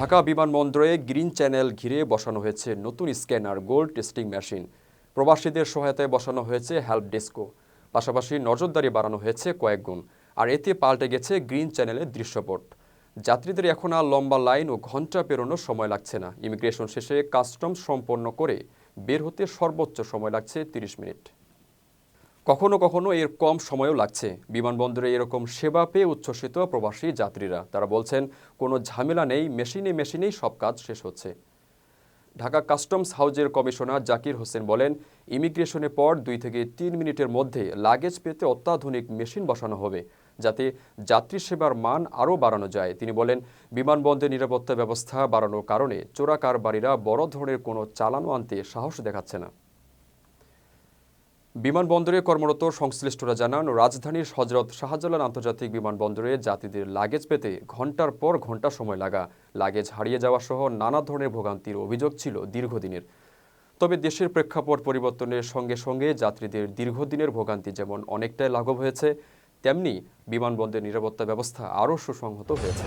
ঢাকা বিমানবন্দরে green channel ঘিরে বসানো হয়েছে নতুন স্ক্যানার গোল্ড টেস্টিং মেশিন। প্রবাসীদের সহায়তায় বসানো হয়েছে হেল্প ডেস্কও পাশাপাশি নজরদারি বাড়ানো হয়েছে কয়েক গুণ। আর এতে পাল্টে গেছে গ্রিন চ্যানেলের দৃশ্যপট। যাত্রীদের এখন আর লম্বা লাইন ও ঘণ্টা পেরোনোর সময় লাগছে না। ইমিগ্রেশন শেষে কাস্টমস সম্পন্ন করে বের হতে সর্বোচ্চ সময় লাগছে তিরিশ মিনিট। কখনো কখনো এর কম সময়ও লাগছে। বিমানবন্দরে এরকম সেবা পেয়ে উচ্ছ্বসিত প্রবাসী যাত্রীরা। তারা বলছেন, কোনো ঝামেলা নেই, মেশিনে মেশিনেই সব কাজ শেষ হচ্ছে। ঢাকা কাস্টমস হাউজের কমিশনার জাকির হোসেন বলেন ইমিগ্রেশনের পর দুই থেকে তিন মিনিটের মধ্যে লাগেজ পেতে অত্যাধুনিক মেশিন বসানো হবে, যাতে যাত্রী সেবার মান আরও বাড়ানো যায়। তিনি বলেন বিমানবন্দরের নিরাপত্তা ব্যবস্থা বাড়ানোর কারণে চোরা কারবারিরা বড় ধরনের কোনো চালানো আনতে সাহস দেখাচ্ছে না। বিমানবন্দরে কর্মরত সংশ্লিষ্টরা জানান, রাজধানীর হজরত শাহজালাল আন্তর্জাতিক বিমানবন্দরে যাত্রীদের লাগেজ পেতে ঘণ্টার পর ঘণ্টা সময় লাগা। লাগেজ হারিয়ে যাওয়া সহ নানা ধরনের ভোগান্তির অভিযোগ ছিল দীর্ঘদিনের। তবে দেশের প্রেক্ষাপট পরিবর্তনের সঙ্গে সঙ্গে যাত্রীদের দীর্ঘদিনের ভোগান্তি যেমন অনেকটাই লাঘব হয়েছে, তেমনি বিমানবন্দরের নিরাপত্তা ব্যবস্থা আরও সুসংহত হয়েছে।